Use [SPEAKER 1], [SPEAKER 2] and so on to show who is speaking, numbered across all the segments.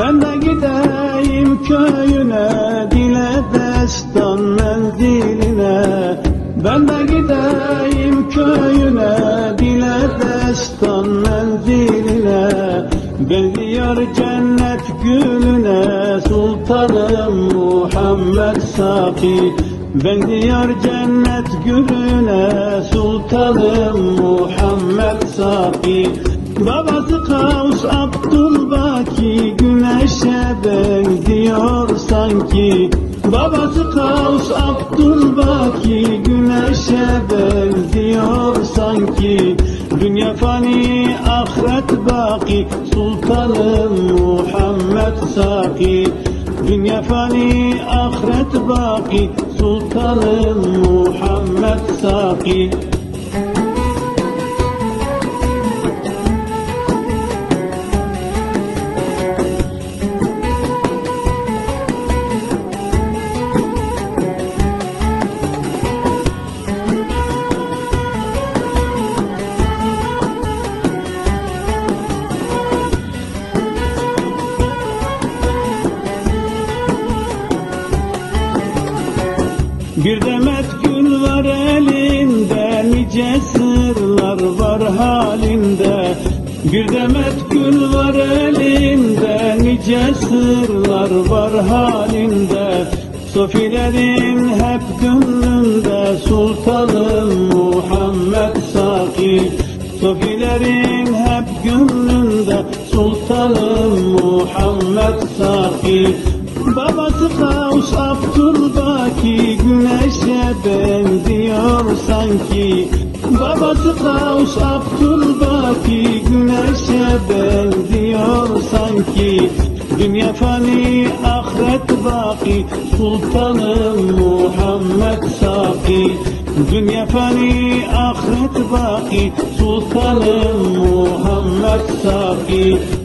[SPEAKER 1] Ben de gideyim köyüne Dile destan menziline Ben de gideyim köyüne Dile destan menziline Benziyor cennet gülüne Sultanım Muhammed Saki. Benziyor cennet gülüne Sultanım Muhammed Saki. Babası Kavs Abdülbaki Güneşe benziyor sanki. Babası Kavs Abdülbaki Güneşe benziyor sanki. Dünya fani ahiret baki. Sultanım Muhammed Saki. Dünya fani ahiret baki. Sultanım Muhammed Bir demet gül var elinde, nice sırlar var halinde. Bir demet gül var elinde, nice sırlar var halinde. Sofilerin hep gönlünde, Sultanım Muhammed Saki. Sofilerin hep gönlünde, Sultanım Muhammed Saki. Babası Kavs Abdülbaki güneşe benziyor sanki. Babası Kavs Abdülbaki güneşe benziyor sanki. Dünya fani ahiret baki Sultanım Muhammed Saki. Dünya fani ahiret baki Sultanım Muhammed Saki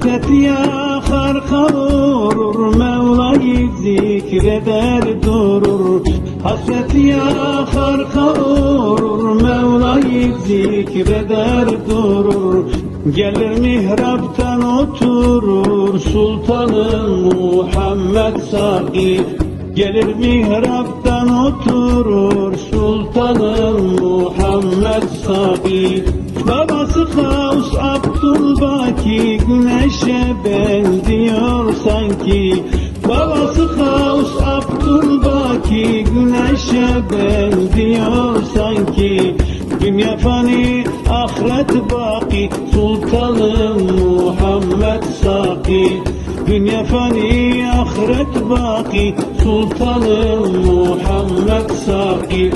[SPEAKER 1] Hasret yakar kavurur Mevla'yı zikreder durur. Hasret yakar kavurur Mevla'yı zikreder durur. Gelir mihraptan oturur Sultanım Muhammed Saki Gelir mihraptan oturur Sultanım Muhammed Saki Babası Kavs Abdülbaki Güneşe benziyor sanki. Babası Kavs Abdülbaki Güneşe benziyor sanki. Dünya fani ahiret baki Sultanım Muhammed Saki. Dünya fani ahiret baki Sultanım Muhammed Saki